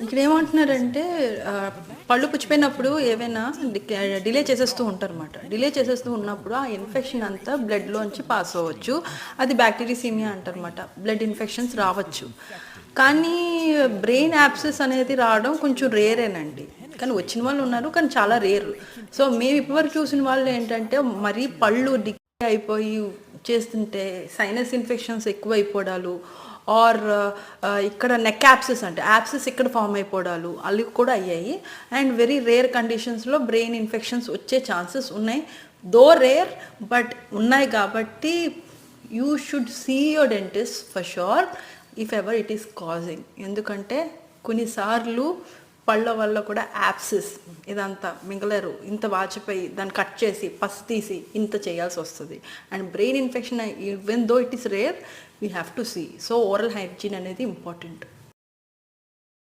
ఇక్కడ ఏమంటున్నారంటే పళ్ళు పుచ్చిపోయినప్పుడు ఏవైనా డిలే చేసేస్తూ ఉంటారు అనమాట డిలే చేసేస్తూ ఉన్నప్పుడు ఆ ఇన్ఫెక్షన్ అంతా బ్లడ్లోంచి పాస్ అవ్వచ్చు. అది బ్యాక్టీరియసీమియా అంటారన్నమాట. బ్లడ్ ఇన్ఫెక్షన్స్ రావచ్చు. కానీ బ్రెయిన్ యాప్సెస్ అనేది రావడం కొంచెం రేరేనండి. కానీ వచ్చిన వాళ్ళు ఉన్నారు కానీ చాలా రేర్. సో మేము ఇప్పటివరకు చూసిన వాళ్ళు ఏంటంటే మరీ పళ్ళు డిగ్రీ అయిపోయి చేస్తుంటే సైనస్ ఇన్ఫెక్షన్స్ ఎక్కువ అయిపోవడాలు ఆర్ ఇక్కడ నెక్ యాప్సెస్ అంటే యాప్సెస్ ఇక్కడ ఫామ్ అయిపోవడాలు అవి కూడా అయ్యాయి. అండ్ వెరీ రేర్ కండిషన్స్లో బ్రెయిన్ ఇన్ఫెక్షన్స్ వచ్చే ఛాన్సెస్ ఉన్నాయి. దో రేర్ బట్ ఉన్నాయి కాబట్టి you should see your dentist for sure if ever it is causing ఎందుకంటే కొన్నిసార్లు పళ్ళ వల్ల కూడా యాప్సిస్ ఇదంతా మింగలేరు. ఇంత వాచిపోయి దాన్ని కట్ చేసి పస్ తీసి ఇంత చేయాల్సి వస్తుంది. And brain infection even though it is rare we have to see so oral hygiene అనేది ఇంపార్టెంట్